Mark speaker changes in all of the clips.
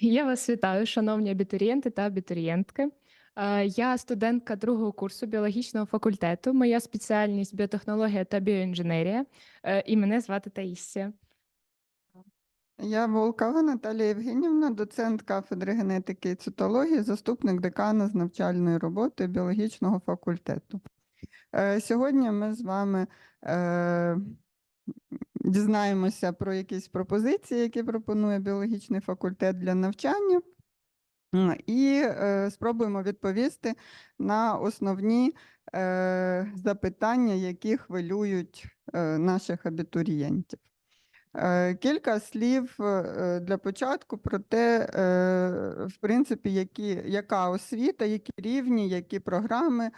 Speaker 1: Я вас вітаю, шановні абітурієнти та абітурієнтки. Е, Я студентка другого курсу біологічного факультету. Моя спеціальність біотехнологія та біоінженерія. Е, І мене звати Таїсія.
Speaker 2: Я Волкова Наталія Євгенівна, доцент кафедри генетики і цитології, заступник декана з навчальної роботи біологічного факультету. Е, Сьогодні ми з вами дізнаємося про якісь пропозиції, які пропонує біологічний факультет для навчання, і е, спробуємо відповісти на основні е, запитання, які хвилюють е, наших абітурієнтів. Кілька слів для початку про те, в принципі, які, яка освіта, які рівні, які програми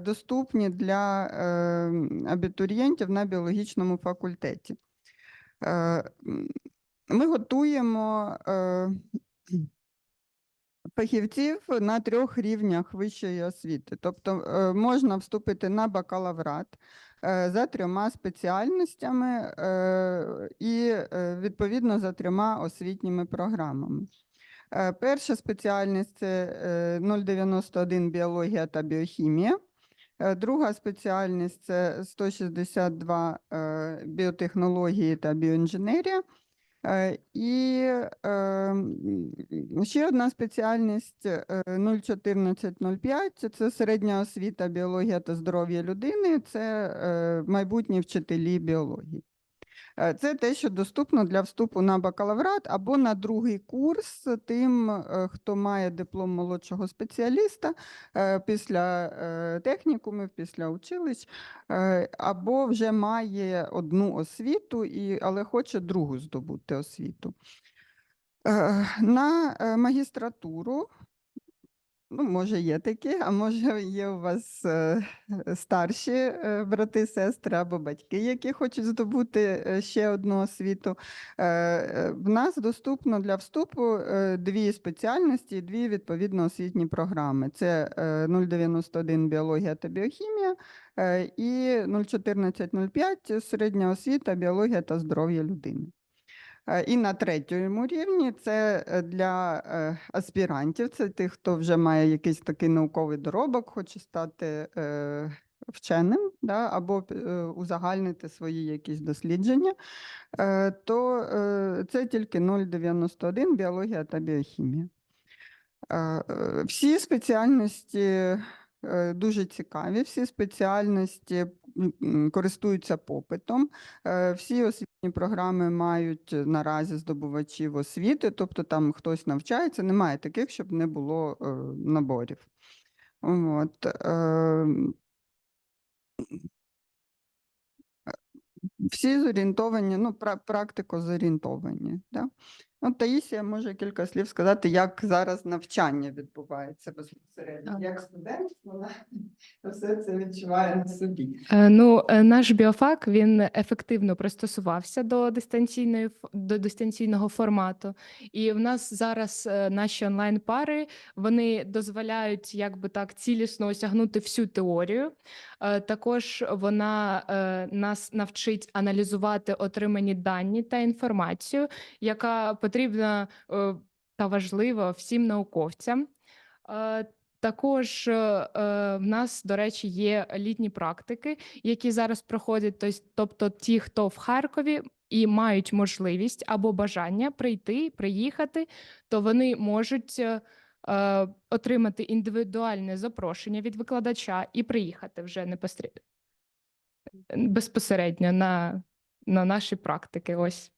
Speaker 2: доступні для абітурієнтів на біологічному факультеті. Е, Ми готуємо е, фахівців на трьох рівнях вищої освіти. Тобто е, можна вступити на бакалаврат за трьома спеціальностями і відповідно за трьома освітніми програмами. Перша спеціальність це е, 091 біологія та біохімія. Е, Друга спеціальність це 162 е, біотехнології та біоінженерія. Е, І ще одна спеціальність е, 01405 це середня освіта, біологія та здоров'я людини, це майбутні вчителі біології. Е, Це те, що доступно для вступу на бакалаврат або на другий курс тим, е, хто має диплом молодшого спеціаліста е, після технікумів, після училищ, або вже має одну освіту, і, але хоче другу здобути освіту. На магістратуру Ну, може, є такі, а може, є у вас е, е, старші е, брати, сестри або батьки, які хочуть здобути е, ще одну освіту. Е, е, В нас доступно для вступу е, дві спеціальності, дві відповідно освітні програми. Це е, 091 біологія та біохімія е, і 01405 середня освіта, біологія та здоров'я людини. Е, І на третьому рівні це е, для е, аспірантів, це тих, хто вже має якийсь такий науковий доробок, хоче стати вченим да, або узагальнити свої якісь дослідження, то це тільки 091 біологія та біохімія. Всі спеціальності дуже цікаві, всі спеціальності користуються попитом. Е, Всі освітні програми мають е, наразі здобувачів освіти, тобто там хтось навчається, немає таких, щоб не було е, наборів. От. е, Всі зорієнтовані, ну, пра- практико зорієнтовані. Да? От Таїсія може кілька слів сказати, як зараз навчання відбувається безпосередньо. Як студент вона все це відчуває на собі.
Speaker 1: Е, Ну, е, наш біофак він ефективно пристосувався до дистанційної до дистанційного формату. І в нас зараз е, наші онлайн-пари вони дозволяють якби так цілісно осягнути всю теорію. Також вона нас навчить аналізувати отримані дані та інформацію, яка потрібна е, та важлива всім науковцям. Е, Також е, в нас, до речі, є літні практики, які зараз проходять. Тобто, ті, хто в Харкові і мають можливість або бажання прийти, приїхати, то вони можуть отримати індивідуальне запрошення від викладача і приїхати вже непосередньо безпосередньо на, на наші практики. Ось.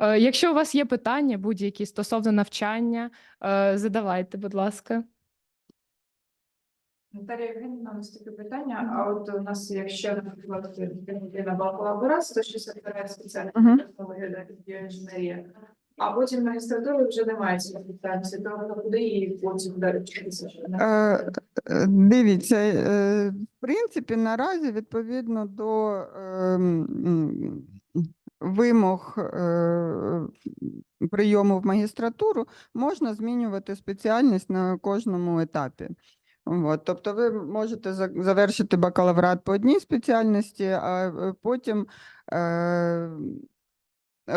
Speaker 1: Е, Якщо у вас є питання будь-які стосовно навчання, е, задавайте, будь ласка.
Speaker 3: Наталія Євгенівна, у нас таке питання. А от у нас, якщо, наприклад, йти на бакалаврат, 162 спеціальна
Speaker 2: Мгм.
Speaker 3: технологія та біоінженерія, а потім магістратури вже немає цієї спеціальності, то куди її потім далі вчитися?
Speaker 2: Е, Дивіться, в принципі, наразі відповідно до ем, вимог е, прийому в магістратуру можна змінювати спеціальність на кожному етапі. От, тобто ви можете завершити бакалаврат по одній спеціальності, а е, потім е,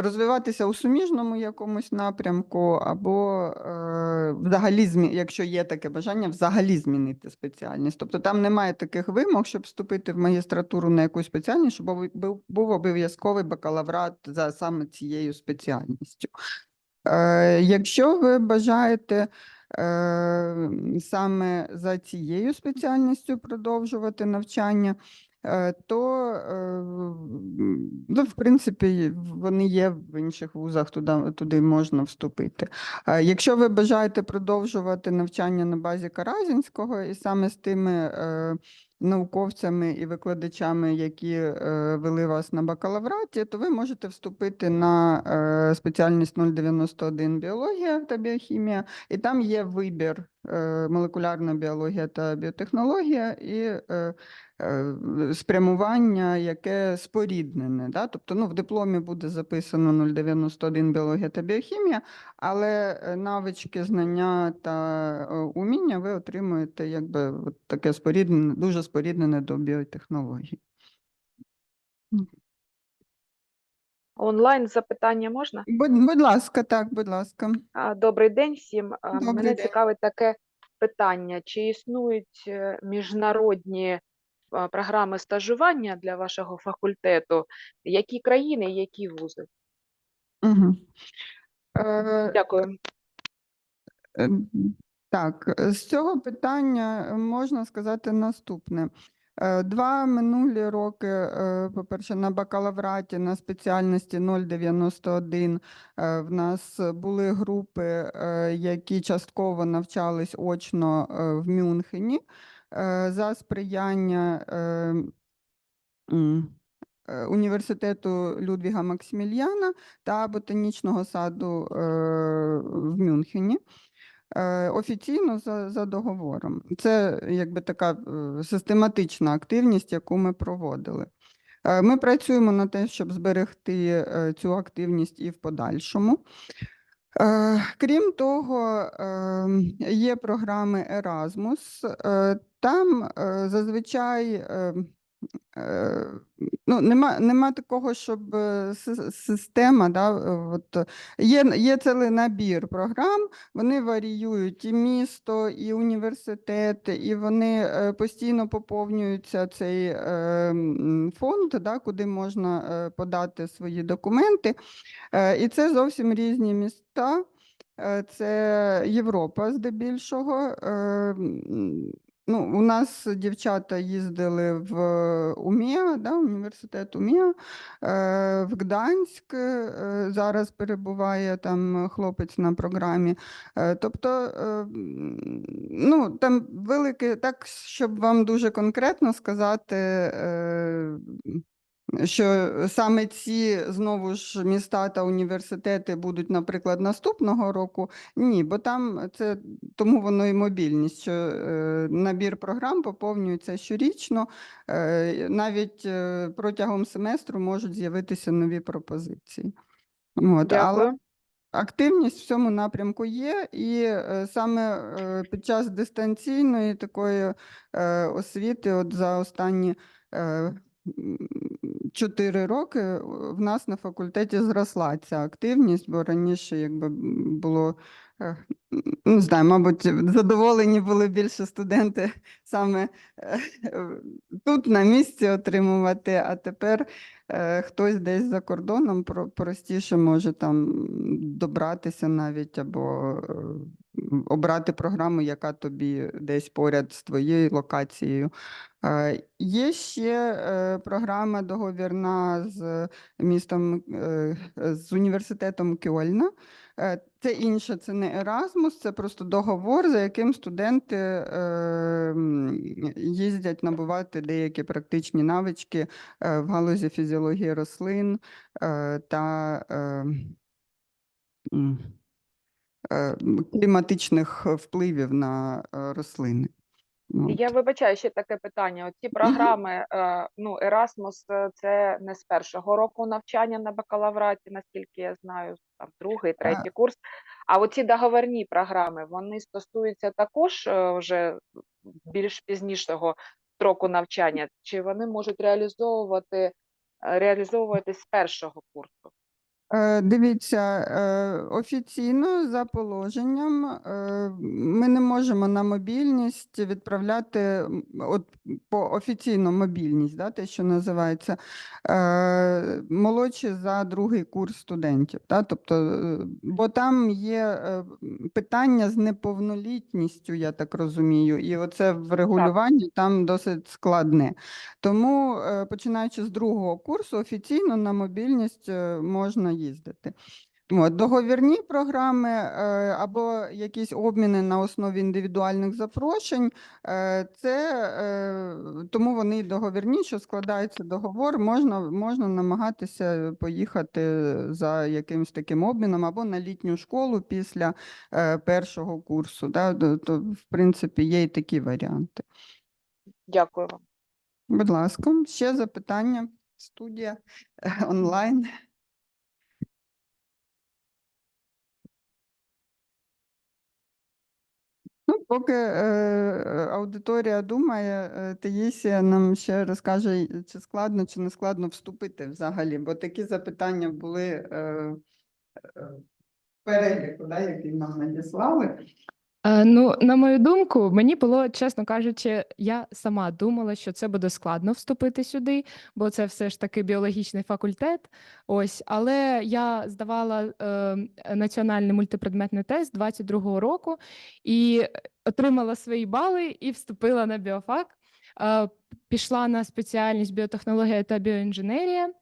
Speaker 2: розвиватися у суміжному якомусь напрямку, або е, взагалі, якщо є таке бажання, взагалі змінити спеціальність. Тобто там немає таких вимог, щоб вступити в магістратуру на якусь спеціальність, щоб був, обов'язковий бакалаврат за саме цією спеціальністю. Е, якщо ви бажаєте е, саме за цією спеціальністю продовжувати навчання, то, е, ну, в принципі, вони є в інших вузах, туди, туди можна вступити. Е, Якщо ви бажаєте продовжувати навчання на базі Каразінського і саме з тими е, науковцями і викладачами, які е, вели вас на бакалавраті, то ви можете вступити на е, спеціальність 091 біологія та біохімія, і там є вибір е, молекулярна біологія та біотехнологія і е, е, спрямування, яке споріднене. Да? Тобто ну, в дипломі буде записано 091 біологія та біохімія, але е, навички, знання та е, уміння ви отримуєте якби таке споріднене, дуже споріднене до біотехнологій.
Speaker 4: Онлайн запитання можна?
Speaker 2: Будь, будь ласка, так, будь ласка.
Speaker 4: А, Добрий день всім. А,
Speaker 2: Добрий
Speaker 4: Мене
Speaker 2: день.
Speaker 4: цікавить таке питання: чи існують е, міжнародні а, програми стажування для вашого факультету? Які країни, які вузи?
Speaker 2: Угу. Е,
Speaker 4: Дякую.
Speaker 2: Е, Так, е, з цього питання е, можна сказати наступне. Е, Два минулі роки, е, по-перше, на бакалавраті на спеціальності 091 е, в нас були групи, які частково навчались очно в Мюнхені за сприяння е, м, е, університету Людвіга Максимільяна та ботанічного саду в Мюнхені. Е, Офіційно за, за договором. Це якби така е, систематична активність, яку ми проводили. Е, Ми працюємо на те, щоб зберегти цю активність і в подальшому. Крім того, є програми Erasmus. Там зазвичай ну, нема, нема такого, щоб е, система, да, е, от, е, є, є цілий набір програм, вони варіюють і місто, і університет, і вони е, постійно поповнюються цей е, фонд, да, куди можна е, подати свої документи. Е, І це зовсім різні міста. Е, Це Європа здебільшого. Ну, у нас дівчата їздили в УМІА, да, університет УМІА, е, в Гданськ. е, Зараз перебуває там хлопець на програмі. Е, Тобто, е, ну, там велике, так, щоб вам дуже конкретно сказати, е, що саме ці знову ж міста та університети будуть, наприклад, наступного року. Ні, бо там це тому воно і мобільність, що е, набір програм поповнюється щорічно, е, навіть е, протягом семестру можуть з'явитися нові пропозиції. От, але Активність в цьому напрямку є, і е, саме е, під час дистанційної такої е, освіти, от за останні чотири роки е, в нас на факультеті зросла ця активність, бо раніше якби було. М, Не знаю, мабуть, задоволені були більше студенти саме е, тут на місці отримувати, а тепер е, хтось десь за кордоном простіше може там добратися навіть або е, обрати програму, яка тобі десь поряд з твоєю локацією. Є ще програма договірна з містом з університетом Кьольна. Це інше, це не Еразмус, це просто договор, за яким студенти е, їздять набувати деякі практичні навички е, в галузі фізіології рослин е, та е, е, кліматичних впливів на е, рослини. От.
Speaker 4: Я вибачаю ще таке питання. Оці програми, е, ну, Erasmus е, це не з першого року навчання на бакалавраті, наскільки я знаю, там другий, третій курс. А оці договорні програми, вони стосуються також е, вже більш пізнішого строку навчання, чи вони можуть реалізовувати, реалізовуватись з першого курсу?
Speaker 2: Е, Дивіться, е, офіційно за положенням е, ми не можемо на мобільність відправляти от по офіційно мобільність, да, те, що називається, молодші за другий курс студентів. Да, тобто, бо там є питання з неповнолітністю, я так розумію, і оце врегулювання там досить складне. Тому, починаючи з другого курсу, офіційно на мобільність можна їздити. От, договірні програми е, або якісь обміни на основі індивідуальних запрошень, е, це е, тому вони й договірні, що складається договор, можна, можна намагатися поїхати за якимось таким обміном або на літню школу після першого курсу. Да? То, в принципі, є і такі варіанти.
Speaker 4: Дякую вам.
Speaker 2: Будь ласка, ще запитання. Студія онлайн. Ну, поки е, е, аудиторія думає, е, Таїсія нам ще розкаже, чи складно, чи не складно вступити взагалі, бо такі запитання були е, е, в переліку, да, який нам надіслали.
Speaker 1: Е, Ну, на мою думку, мені було, чесно кажучи, я сама думала, що це буде складно вступити сюди, бо це все ж таки біологічний факультет. Ось, але я здавала е, національний мультипредметний тест 22-го року і отримала свої бали і вступила на біофак. Е, Пішла на спеціальність біотехнологія та біоінженерія. Е,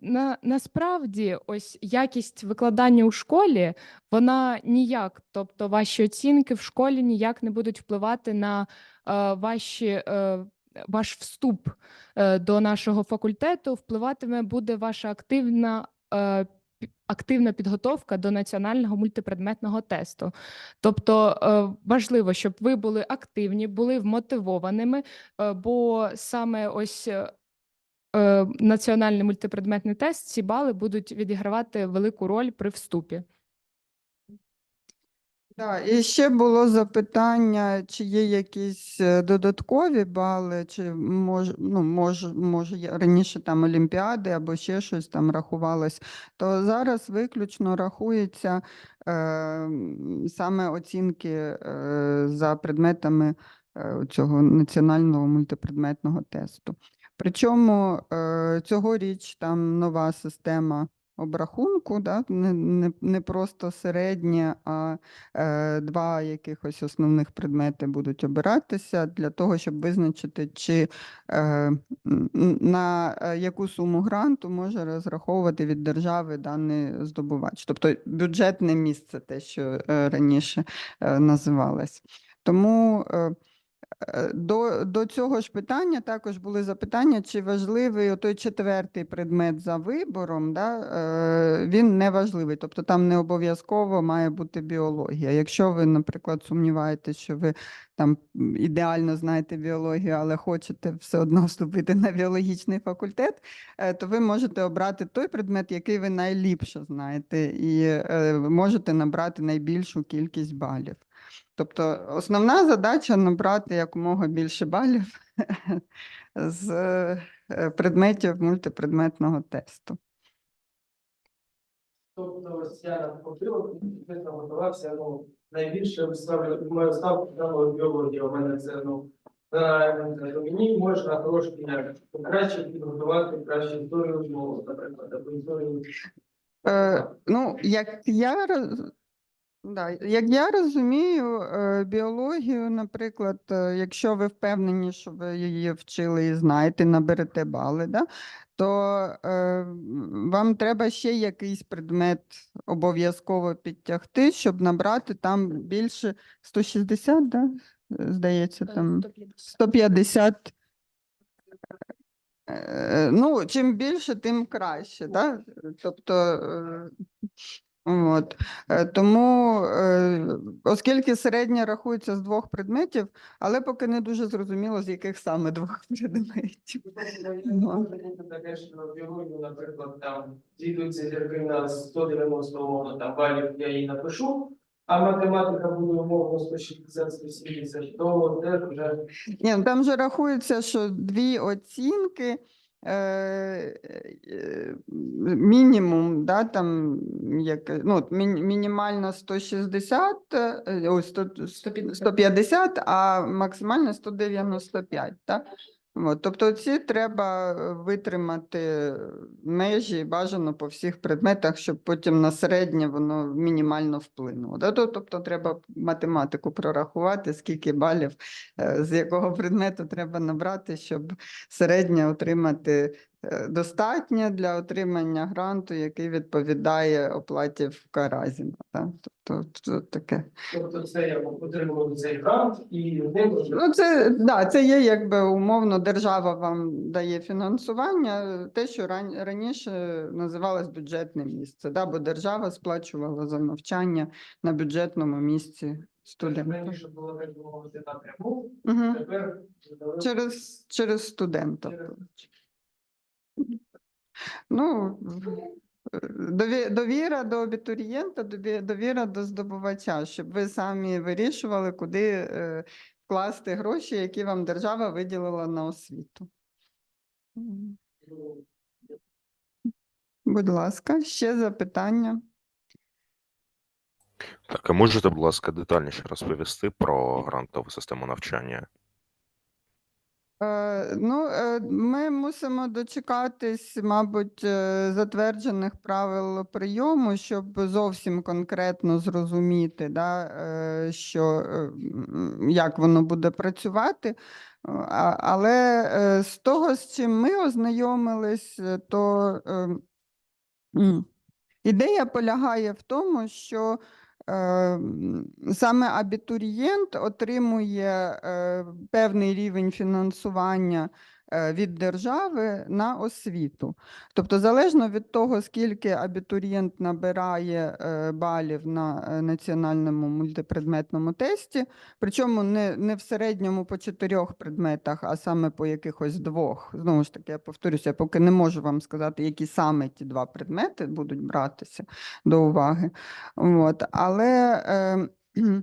Speaker 1: На, насправді, ось якість викладання у школі вона ніяк, тобто ваші оцінки в школі ніяк не будуть впливати на е, ваші, е, ваш вступ е, до нашого факультету. Впливатиме буде ваша активна. Активна підготовка до національного мультипредметного тесту. Тобто е, важливо, щоб ви були активні, були вмотивованими, е, бо саме ось е, національний мультипредметний тест, ці бали будуть відігравати велику роль при вступі.
Speaker 2: Так, і ще було запитання, чи є якісь е, додаткові бали, чи мож, ну, мож, може раніше там Олімпіади або ще щось там рахувалось, то зараз виключно рахується е, саме оцінки е, за предметами е, цього національного мультипредметного тесту. Причому е, цьогоріч там нова система обрахунку, да? не, не, не просто середнє, а е, два якихось основних предмети будуть обиратися для того, щоб визначити, чи е, на е, яку суму гранту може розраховувати від держави даний здобувач. Тобто бюджетне місце, те, що е, раніше е, називалось. Тому е, До, до цього ж питання також були запитання, чи важливий той четвертий предмет за вибором, да, е, він не важливий, тобто там не обов'язково має бути біологія. Якщо ви, наприклад, сумніваєтесь, що ви там ідеально знаєте біологію, але хочете все одно вступити на біологічний факультет, е, то ви можете обрати той предмет, який ви найліпше знаєте, і е, можете набрати найбільшу кількість балів. Тобто основна задача набрати якомога більше балів з е, предметів мультипредметного тесту.
Speaker 5: Тобто ось я навпаки, відповідно готувався, ну, найбільше ставлю мою ставку на біологію. У мене це ну е, мені можна трошки краще підготувати краще історію знову, наприклад, або історію.
Speaker 2: Е, ну, як я. Да, як я розумію, е, біологію, наприклад, е, якщо ви впевнені, що ви її вчили і знаєте, наберете бали, да, то е, вам треба ще якийсь предмет обов'язково підтягти, щоб набрати там більше 160, да? Здається, там 150. Е, Ну, чим більше, тим краще, да? Тобто, е, от. Е, Тому, е, оскільки середня рахується з двох предметів, але поки не дуже зрозуміло, з яких саме двох предметів. Ну.
Speaker 5: Таке, що на біологію, наприклад, там зійдуться зірки на 190 умовно, там балів я її напишу, а математика буде умовно 160-170, то теж вже
Speaker 2: Ні, ну, там же рахується, що дві оцінки мінімум, да, там, як, ну, мінімально 160, е, ой, 100,
Speaker 1: 150.
Speaker 2: 150, а максимально 195. Так? Тобто ці треба е, витримати межі бажано по всіх предметах, щоб потім на середнє воно мінімально вплинуло. Тобто треба математику прорахувати, скільки балів е, з якого предмету треба набрати, щоб середнє отримати е, достатньо для отримання гранту, який відповідає оплаті в Каразіна. Да? Тобто це таке.
Speaker 5: Тобто це я отримував цей грант і
Speaker 2: Ну, це, да, це є якби умовно, держава вам дає фінансування, те, що ран, раніше називалось бюджетне місце, да, бо держава сплачувала за навчання на бюджетному місці студента.
Speaker 5: раніше було так би мовити напряму,
Speaker 2: Угу.
Speaker 5: тепер
Speaker 2: Через, через студента.
Speaker 5: Через-
Speaker 2: Ну, довіра до абітурієнта, довіра до здобувача, щоб ви самі вирішували, куди е, вкласти гроші, які вам держава виділила на освіту. Будь ласка, ще запитання.
Speaker 6: Так, а можете, будь ласка, детальніше розповісти про грантову систему навчання?
Speaker 2: Е, Ну, е, ми мусимо дочекатись, мабуть, е, затверджених правил прийому, щоб зовсім конкретно зрозуміти, да, що, як воно буде працювати. Але з того, з чим ми ознайомились, то е, ідея полягає в тому, що саме абітурієнт отримує е, певний рівень фінансування е, від держави на освіту. Тобто, залежно від того, скільки абітурієнт набирає е, балів на е, національному мультипредметному тесті, причому не, не в середньому по чотирьох предметах, а саме по якихось двох. Знову ж таки, я повторюся, я поки не можу вам сказати, які саме ті два предмети будуть братися до уваги. От. Але е, е,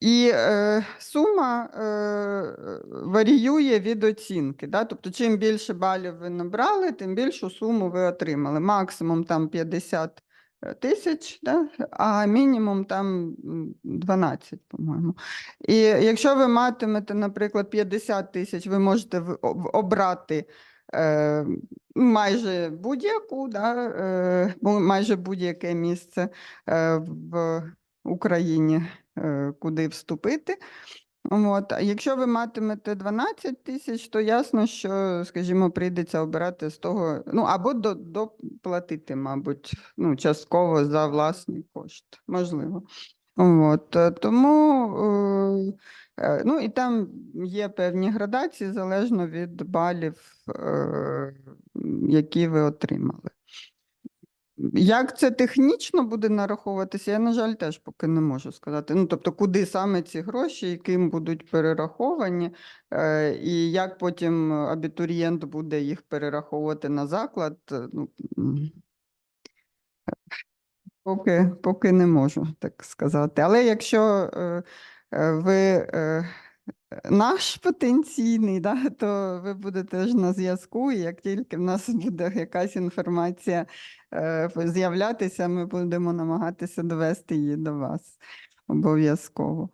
Speaker 2: і е, сума е, варіює від оцінки. Да? Тобто, чим більше балів ви набрали, тим більшу суму ви отримали. Максимум там 50 тисяч, да? а мінімум там 12, по-моєму. І якщо ви матимете, наприклад, 50 тисяч, ви можете обрати е, майже будь-яку, да, е, майже будь-яке місце е, в Україні, е, куди вступити. От. Якщо ви матимете 12 тисяч, то ясно, що, скажімо, прийдеться обирати з того, ну або доплатити, мабуть, ну, частково за власний кошт, можливо. От, е, тому, е, ну і там є певні градації залежно від балів, які ви отримали. Як це технічно буде нараховуватися, я, на жаль, теж поки не можу сказати. Ну, тобто, куди саме ці гроші, яким будуть перераховані, е, і як потім абітурієнт буде їх перераховувати на заклад, е, ну, поки, поки не можу так сказати. Але якщо е, ви наш потенційний, да, то ви будете ж на зв'язку, і як тільки в нас буде якась інформація е, з'являтися, ми будемо намагатися довести її до вас обов'язково.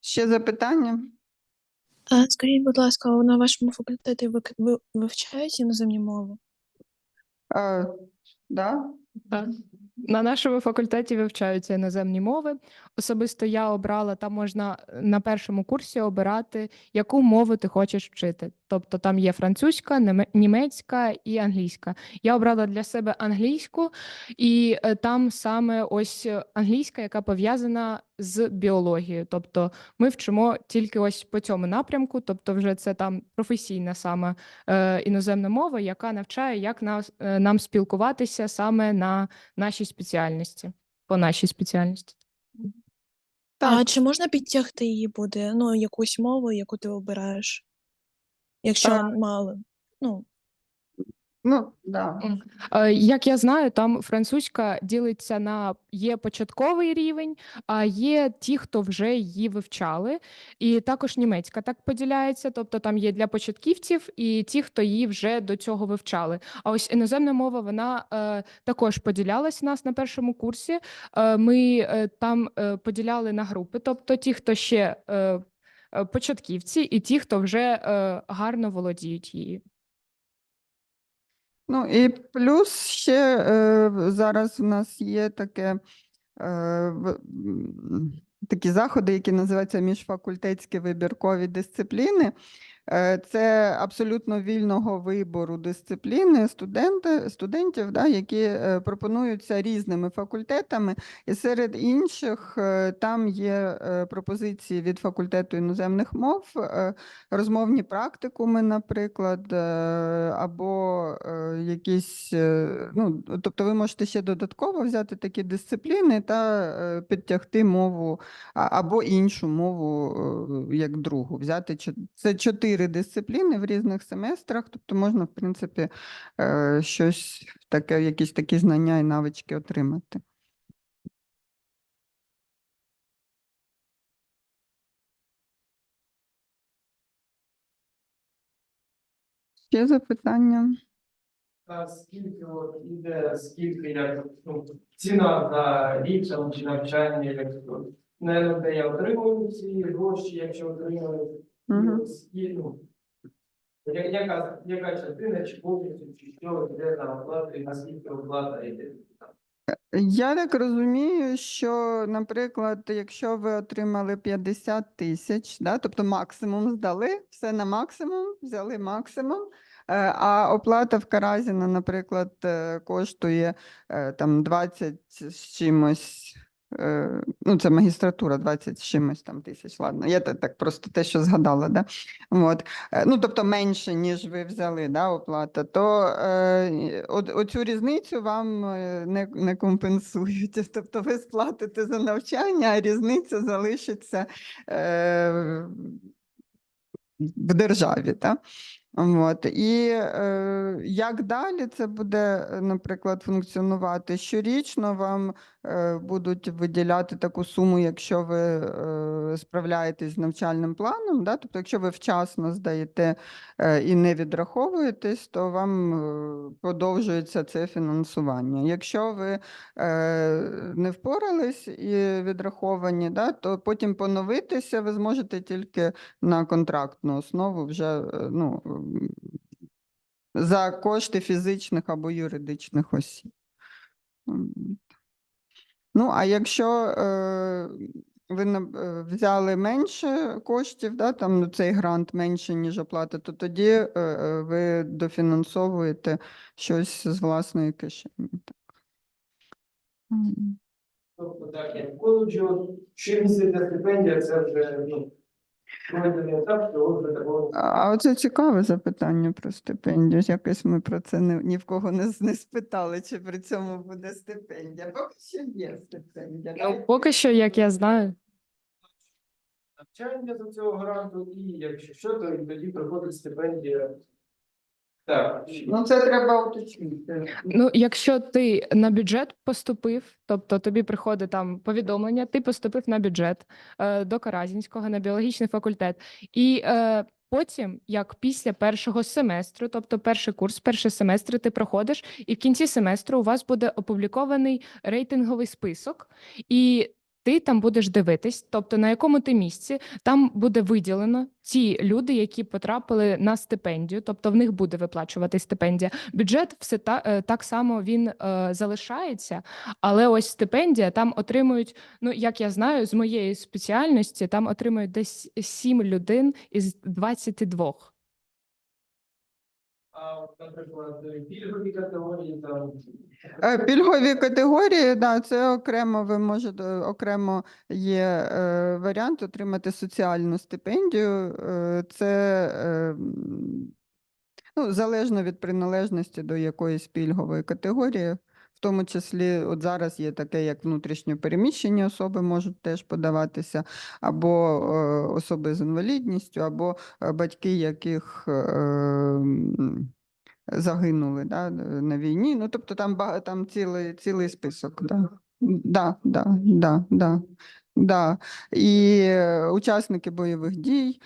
Speaker 2: Ще запитання?
Speaker 7: А скажіть, будь ласка, на вашому факультеті ви, ви вивчають іноземні мови?
Speaker 2: Е, да?
Speaker 1: Так. На нашому факультеті вивчаються іноземні мови. Особисто я обрала, там можна е, на першому курсі обирати, яку мову ти хочеш вчити. Тобто там є французька, німецька і англійська. Я обрала для себе англійську, і е, там саме ось е, англійська, яка пов'язана з біологією. Тобто ми вчимо тільки ось по цьому напрямку, тобто вже це там професійна саме е, іноземна мова, яка навчає, як нас, е, нам спілкуватися саме на нашій спеціальності, по нашій спеціальності.
Speaker 7: А чи можна підтягти її буде? Ну, якусь мову, яку ти обираєш? Якщо
Speaker 2: Так.
Speaker 7: мало. Ну,
Speaker 2: Ну, да.
Speaker 1: Як я знаю, там французька ділиться на є початковий рівень, а є ті, хто вже її вивчали. І також німецька так поділяється. Тобто там є для початківців і ті, хто її вже до цього вивчали. А ось іноземна мова вона е, також поділялась у нас на першому курсі. Е, ми е, там е, поділяли на групи, тобто ті, хто ще е, е, початківці, і ті, хто вже е, гарно володіють її.
Speaker 2: Ну і плюс ще е, зараз в нас є таке, е, такі заходи, які називаються міжфакультетські вибіркові дисципліни. Е, Це абсолютно вільного вибору дисципліни студенти, студентів, да, які е, пропонуються різними факультетами. І серед інших е, там є пропозиції від факультету іноземних мов, розмовні практикуми, наприклад, або якісь, ну, тобто ви можете ще додатково взяти такі дисципліни та підтягти мову або іншу мову як другу. Взяти це чотири дисципліни в різних семестрах, тобто можна, в принципі, е, щось таке, якісь такі знання і навички отримати. Ще запитання?
Speaker 5: Скільки от іде, скільки як ну, ціна рік там, чи навчання, як то, не де я отримую ці гроші, якщо отримую,
Speaker 2: Мгм.
Speaker 5: ну, я- яка, яка частина, чи повністю, чи що, де там оплата, і наскільки оплата йде.
Speaker 2: Я так розумію, що, наприклад, якщо ви отримали 50 тисяч, да, тобто максимум здали, все на максимум, взяли максимум, е, а оплата в Каразіна, наприклад, е, коштує е, там 20 з чимось. Е, Ну, це магістратура 20 з чимось там тисяч. Ладно, я так просто те, що згадала, да? От. Е, Ну, тобто менше, ніж ви взяли, да, оплата, то е, оцю різницю вам е, не, не компенсують. Тобто ви сплатите за навчання, а різниця залишиться е, в державі. Так? От. І е, як далі це буде, наприклад, функціонувати? Щорічно вам будуть виділяти таку суму, якщо ви е, справляєтесь з навчальним планом. Да? Тобто, якщо ви вчасно здаєте е, і не відраховуєтесь, то вам е, подовжується це фінансування. Якщо ви е, не впорались і відраховані, да, то потім поновитися ви зможете тільки на контрактну основу вже е, ну, за кошти фізичних або юридичних осіб. Ну, а якщо е, ви е, взяли менше коштів, да, там ну, цей грант менше, ніж оплата, то тоді е, е, ви дофінансовуєте щось з власної кишені. Так.
Speaker 5: Тобто так, як в чим щомісяця стипендія, це вже, ну,
Speaker 2: А оце цікаве запитання про стипендію. Якось ми про це ні, ні в кого не, не спитали, чи при цьому буде стипендія. Поки що є стипендія.
Speaker 1: Ну, поки що, як я знаю.
Speaker 5: навчання до цього гранту, і якщо що, то і тоді приходить стипендія. Так,
Speaker 2: Ну, це треба уточнити.
Speaker 1: Ну, якщо ти на бюджет поступив, тобто тобі приходить там повідомлення, ти поступив на бюджет е, до Каразінського на біологічний факультет, і е, потім, як після першого семестру, тобто перший курс, перший семестр, ти проходиш, і в кінці семестру у вас буде опублікований рейтинговий список, і ти там будеш дивитись, тобто на якому ти місці, там буде виділено ті люди, які потрапили на стипендію, тобто в них буде виплачувати стипендія. Бюджет все та, е, так само він е, залишається, але ось стипендія там отримують. Ну як я знаю, з моєї спеціальності там отримують десь 7 людей із 22.
Speaker 5: Наприклад, пільгові категорії там.
Speaker 2: Е, Пільгові категорії, да, це окремо ви можете окремо є е, варіант отримати соціальну стипендію. Е, це е, ну, залежно від приналежності до якоїсь пільгової категорії. В тому числі, от зараз є таке, як внутрішньо переміщені особи можуть теж подаватися, або е, особи з інвалідністю, або е, батьки, яких е, загинули да, на війні. Ну, тобто там, там цілий, цілий список. Да. Да, да, да, да, да. І учасники бойових дій,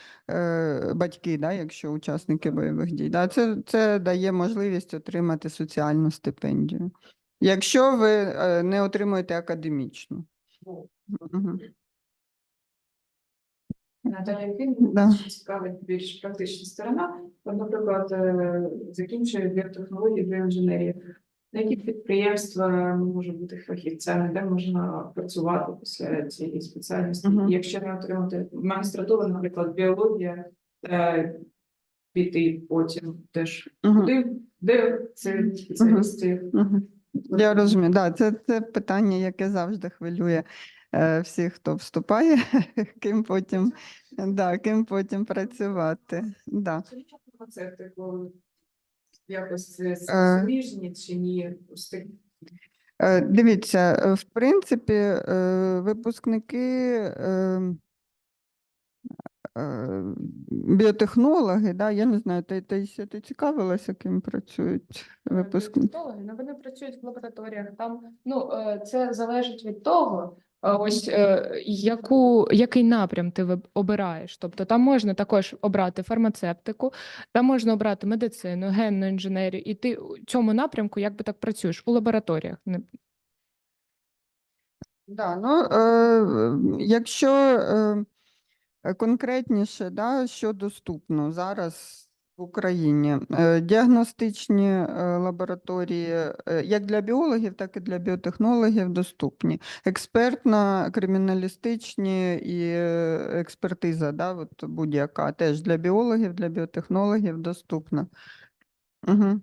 Speaker 2: батьки, да, якщо учасники бойових дій, да, це, це дає можливість отримати соціальну стипендію. Якщо ви е, не отримуєте академічну. Мгм.
Speaker 3: Наталія
Speaker 2: Да.
Speaker 3: Цікавить більш практична сторона. Наприклад, е, закінчує біотехнології біоінженерії. На які підприємства може бути фахівцями, де можна працювати після цієї спеціальності?
Speaker 2: Мгм.
Speaker 3: І Якщо не отримати магістратуру, наприклад, біологія, е, піти потім теж
Speaker 2: Мгм.
Speaker 3: куди, де це спеціалісти?
Speaker 2: Мгм. Я розумію, да, це, це питання, яке завжди хвилює е, всіх, хто вступає, ким потім, да, ким потім працювати. Да.
Speaker 3: Це типу якось
Speaker 2: Е.
Speaker 3: суміжні чи ні?
Speaker 2: Е, Дивіться, в принципі, е, випускники е, е, біотехнологи, да, я не знаю, ти, ти, ти цікавилася, ким працюють випускники?
Speaker 1: Біотехнологи, ну вони працюють в лабораторіях. Там ну е, це залежить від того, е, ось е, яку який напрям ти обираєш. Тобто там можна також обрати фармацевтику, там можна обрати медицину, генну інженерію, і ти у цьому напрямку якби так працюєш у лабораторіях.
Speaker 2: Да, ну, е, якщо е, е, конкретніше, да, що доступно зараз в Україні, е, діагностичні е, лабораторії, е, як для біологів, так і для біотехнологів доступні. Експертно-криміналістичні і е, експертиза, да, от будь-яка, теж для біологів, для біотехнологів доступна. Угу.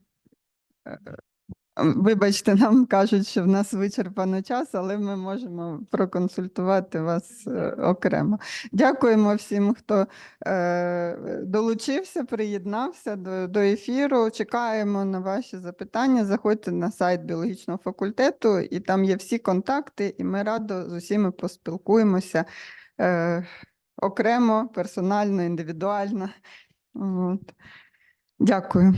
Speaker 2: Вибачте, нам кажуть, що в нас вичерпано час, але ми можемо проконсультувати вас е, окремо. Дякуємо всім, хто е, долучився, приєднався до, до ефіру. Чекаємо на ваші запитання. Заходьте на сайт біологічного факультету, і там є всі контакти, і ми радо з усіма поспілкуємося е, окремо, персонально, індивідуально. От. Дякую.